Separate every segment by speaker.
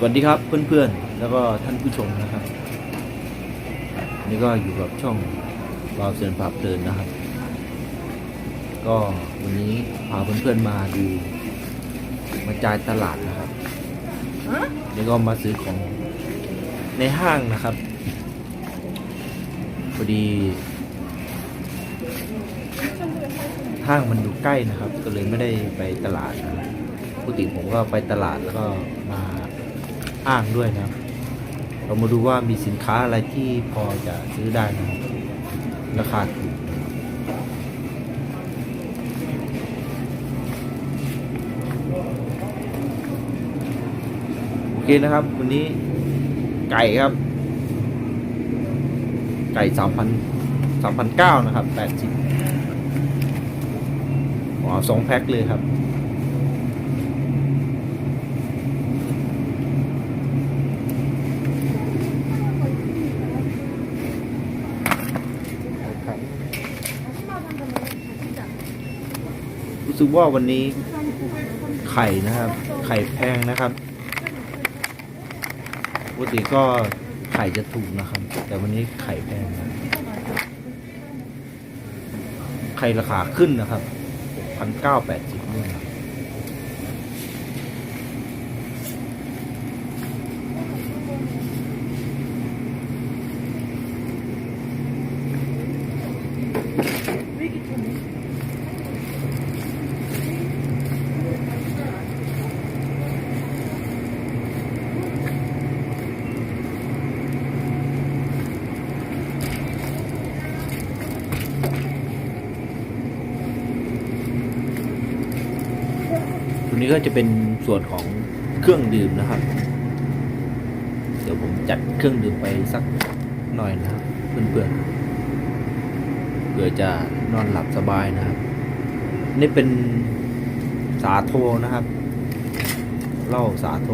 Speaker 1: สวัสดีครับเพื่อนๆ แล้วก็ท่านผู้ชมนะครับ นี่ก็อยู่กับช่องบาวเซนภาพเดินนะครับ ก็วันนี้พาเพื่อนๆมาดูมาจ่ายตลาดนะครับนี่ก็มาซื้อของในห้างนะครับพอดี ห้างมันอยู่ใกล้นะครับ ก็เลยไม่ได้ไปตลาดนะปกติผมก็ไปตลาดแล้วก็มา ห้างด้วยนะเรามาดูว่ามีสินค้าอะไรที่พอจะซื้อได้นะราคาถูกโอเคนะครับ วันนี้ไก่ครับ ไก่สามพันสามพันเก้านะครับแปดสิบอ๋อสองแพ็คเลยครับ รู้สึกว่าวันนี้ไข่นะครับ ไข่แพงนะครับปกติก็ไข่จะถูกนะครับ แต่วันนี้ไข่แพงนะไข่ราคาขึ้นนะครับพันเก้าแปดสิบนี่ ครับตัวนี้ก็จะเป็นส่วนของเครื่องดื่มนะครับ เดี๋ยวผมจัดเครื่องดื่มไปสักหน่อยนะครับเพื่อนๆเพื่อจะนอนหลับสบายนะครับ นี่เป็นสาโทนะครับเหล้าสาโท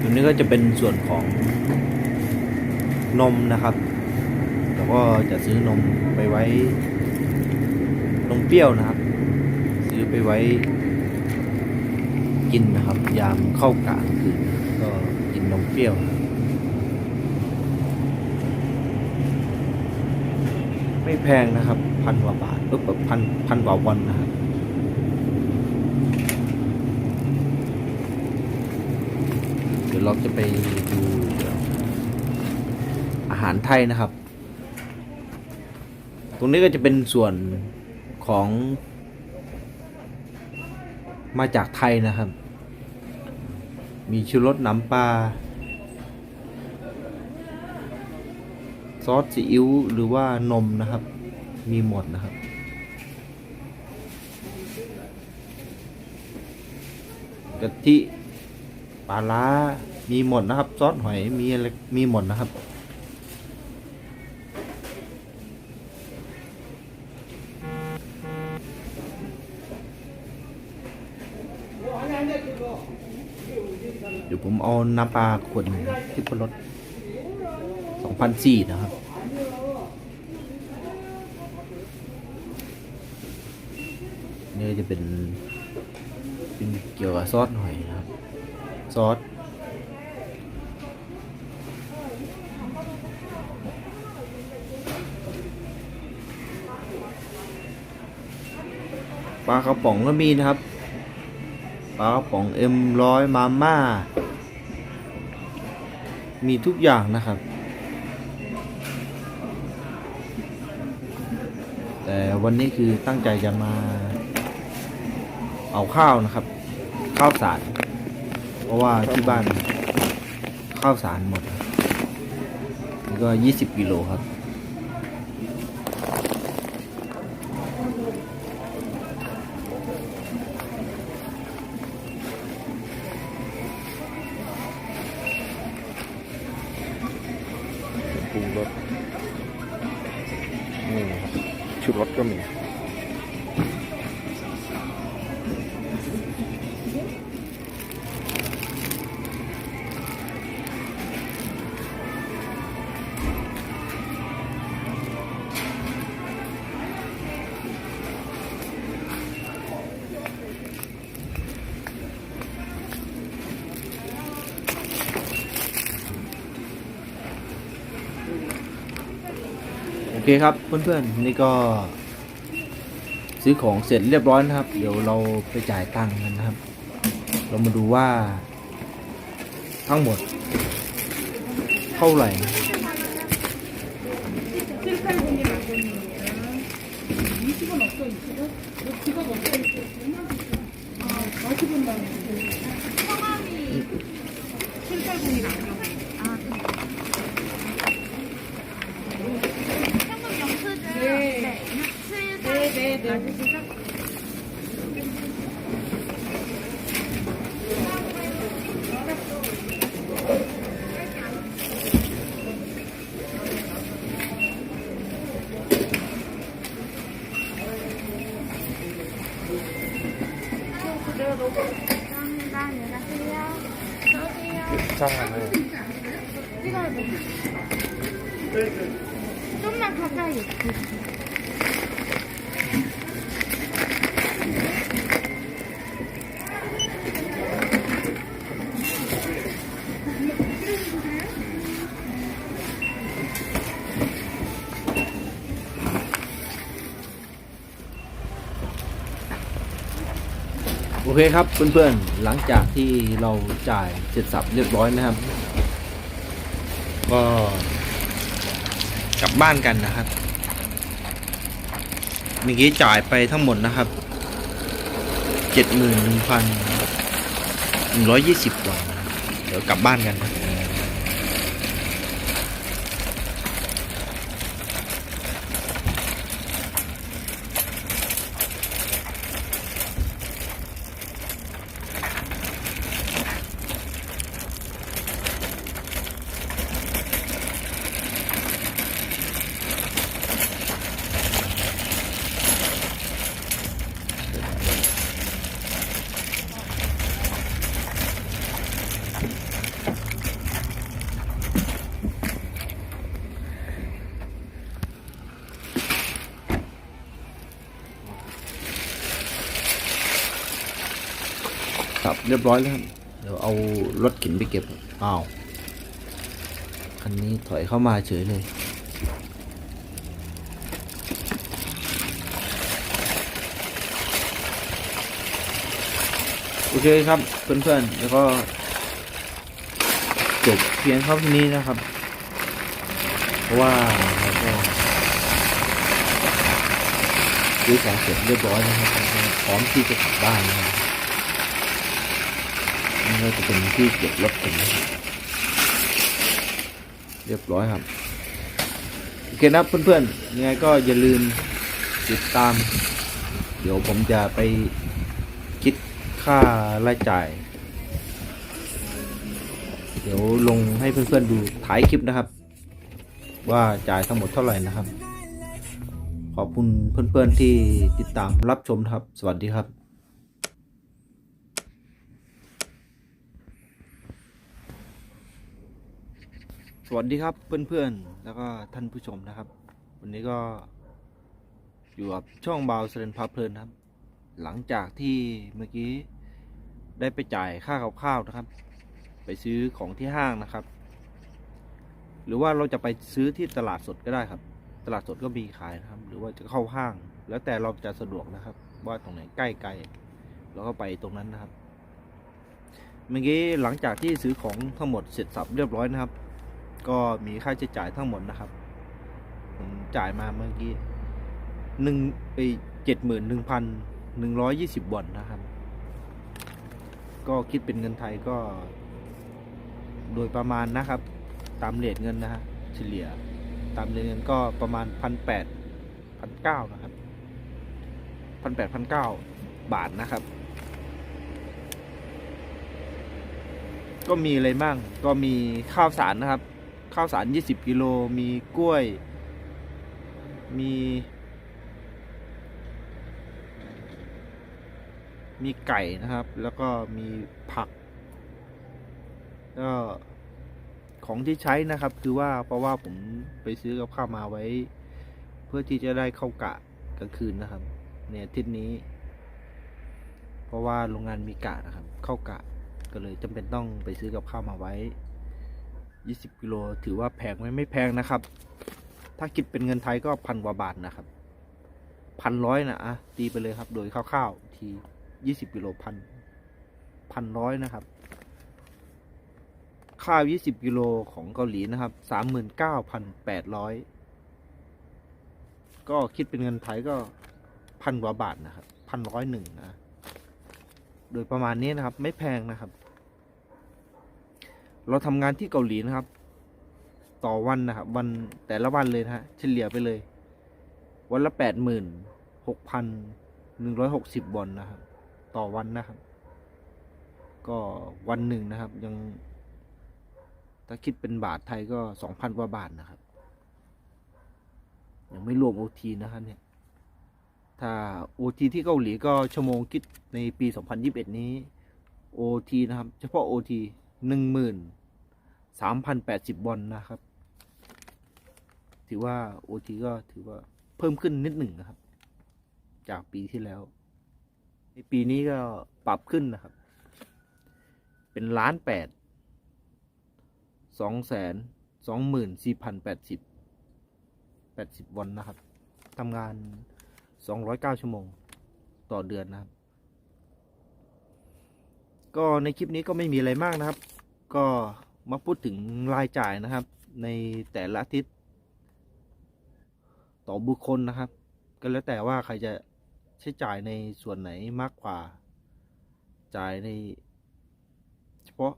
Speaker 1: ตัวนี้ก็จะเป็นส่วนของนมนะครับ ก็จะซื้อนมไปไว้นมเปรี้ยวนะครับ ซื้อไปไว้กินนะครับ ยามเข้ากะกลางคืนก็กินนมเปรี้ยวไม่แพงนะครับ พันกว่าบาทเออพันพันกว่าวันนะครับเดี๋ยวเราจะไปดูอาหารไทยนะครับ รงนี้ก็จะเป็นส่วนของ มาจากไทยนะครับ มีชูรสน้ำปลาซอสซีอิ๊วหรือว่านมนะครับ มีหมดนะครับ กะทิปลาล้ามีหมดนะครับ ซอสหอยมีอะไรมีหมดนะครับ เดี๋ยวผมเอาน้ำปลาขวดหนึ่งที่พรสสองพันสี่นะครับ นี่จะเป็น เป็นเกี่ยวกับซอสหน่อยนะครับ ซอสปลากระป๋องก็มีนะครับ ปลากระป๋องเอ็มร้อยมาม่า มีทุกอย่างนะครับ แต่วันนี้คือตั้งใจจะมา เอาข้าวนะครับ ข้าวสาร เพราะว่าที่บ้านข้าวสารหมดนี่ก็ 20 กิโลครับ
Speaker 2: ปรุงรสนี่ครับชุดรสก็มี
Speaker 1: เคครับเพื่อนๆนี่ก็ ซื้อของเสร็จเรียบร้อยนะครับ เดี๋ยวเราไปจ่ายตังค์กันนะครับ เรามาดูว่า ทั้งหมด เท่าไหร่ โอเคครับเพื่อนๆ หลังจากที่เราจ่ายเสร็จสับเรียบร้อยนะครับ ก็กลับบ้านกันนะครับ เมื่อกี้จ่ายไปทั้งหมดนะครับเจ็ดหมื่นหนึ่งพันหนึ่งร้อยยี่สิบบาทนเดี๋ยวกลับบ้านกันครับ ครับ เรียบร้อยแล้วครับ เดี๋ยวเอารถเข็นไปเก็บอ้าวคันนี้ถอยเข้ามาเฉยเลย โอเคครับเพื่อนๆ แล้วก็จบเพียงเท่านี้นะครับ เพราะว่าเราก็ซื้อของเสร็จเรียบร้อยนะครับแล้วก็พร้อมที่จะกลับบ้านนะครับ นี่ก็จะเป็นที่เก็บรถผมเรียบร้อยครับ โอเคนะเพื่อนๆยังไงก็อย่าลืมติดตาม เดี๋ยวผมจะไปคิดค่ารายจ่าย เดี๋ยวลงให้เพื่อนๆดูท้ายคลิปนะครับ ว่าจ่ายทั้งหมดเท่าไหร่นะครับ ขอบคุณเพื่อนๆที่ติดตามรับชมครับ สวัสดีครับ วัสดีครับเพื่อนๆ แล้วก็ท่านผู้ชมนะครับ วันนี้ก็อยู่กับช่องบาวเซเลนพาเพลินครับ หลังจากที่เมื่อกี้ได้ไปจ่ายค่ากับข้าวนะครับ ไปซื้อของที่ห้างนะครับ หรือว่าเราจะไปซื้อที่ตลาดสดก็ได้ครับ ตลาดสดก็มีขายนะครับ หรือว่าจะเข้าห้าง แล้วแต่เราจะสะดวกนะครับ ว่าตรงไหนใกล้ไกลเราก็ไปตรงนั้นนะครับ เมื่อกี้หลังจากที่ซื้อของทั้งหมดเสร็จสับเรียบร้อยนะครับ ก็มีค่าใช้จ่ายทั้งหมดนะครับ ผมจ่ายมาเมื่อกี้หนึ่งไอเจ็ดหมื่นหนึ่งพันหนึ่งร้อยยี่สิบบอนนะครับ ก็คิดเป็นเงินไทยก็ โดยประมาณนะครับ ตามเรทเงินนะฮะเฉลี่ยตามเรทเงินก็ประมาณพันแปดพันเก้านะครับพันแปดพันเก้าบาทนะครับ ก็มีอะไรบ้างก็มีข้าวสารนะครับ ข้าวสาร 20 กิโล มีกล้วย มี มีไก่นะครับ แล้วก็มีผัก ก็ของที่ใช้นะครับ คือว่าเพราะว่าผมไปซื้อกับข้าวมาไว้ เพื่อที่จะได้เข้ากะกลางคืนนะครับเนี่ยอาทิศนี้ เพราะว่าโรงงานมีกะนะครับ เข้ากะก็เลยจำเป็นต้องไปซื้อกับข้าวมาไว้ 20กิโลถือว่าแพงไหมไม่แพงนะครับ ถ้าคิดเป็นเงินไทยก็พันกว่าบาทนะครับพันร้อยนะอะตีไปเลยครับ โดยคร่าวๆทียี่สิบกิโลพันพันร้อยนะครับ ข้าวยี่สิบกิโลของเกาหลีนะครับสามหมื่นเก้าพันแปดร้อยก็คิดเป็นเงินไทยก็พันกว่าบาทนะครับพันร้อยหนึ่งนะ โดยประมาณนี้นะครับ ไม่แพงนะครับ เราทำงานที่เกาหลีนะครับ ต่อวันนะครับวันแต่ละวันเลยนะฮะเฉลี่ยไปเลย วันละแปดหมื่นหกพันหนึ่งร้อยหกสิบบอลนะครับ ต่อวันนะครับ ก็วันหนึ่งนะครับ ยัง ถ้าคิดเป็นบาทไทยก็สองพันกว่าบาทนะครับ ยังไม่รวมโอทีนะครับเนี่ยถ้าโอทีที่เกาหลีก็ชั่วโมงคิดในปี 2021 นี้โอทีนะครับ เฉพาะโอที หนึ่งหมื่นสามพันแปดสิบบอลนะครับ ถือว่าโอทีก็ถือว่าเพิ่มขึ้นนิดหนึ่งนะครับ จากปีที่แล้ว ในปีนี้ก็ปรับขึ้นนะครับ เป็นล้านแปดสองแสนสองหมื่นสี่พันแปดสิบแปดสิบวันนะครับทำงานสองร้อยเก้าชั่วโมงต่อเดือนนะครับ ก็ในคลิปนี้ก็ไม่มีอะไรมากนะครับ ก็มาพูดถึงรายจ่ายนะครับ ในแต่ละอาทิตย์ต่อบุคคลนะครับ ก็แล้วแต่ว่าใครจะใช้จ่ายในส่วนไหนมากกว่า จ่ายใน เฉพาะ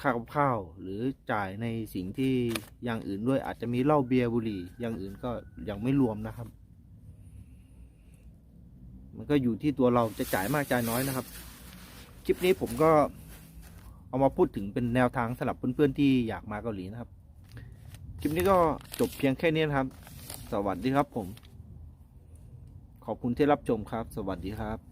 Speaker 1: ค่ากับข้าว หรือจ่ายในสิ่งที่อย่างอื่นด้วยอาจจะมีเหล้าเบียร์บุหรี่อย่างอื่นก็ยังไม่รวมนะครับ มันก็อยู่ที่ตัวเราจะจ่ายมากจ่ายน้อยนะครับ คลิปนี้ผมก็เอามาพูดถึงเป็นแนวทางสำหรับเพื่อนๆที่อยากมาเกาหลีนะครับ คลิปนี้ก็จบเพียงแค่นี้นะครับ สวัสดีครับผม ขอบคุณที่รับชมครับ สวัสดีครับ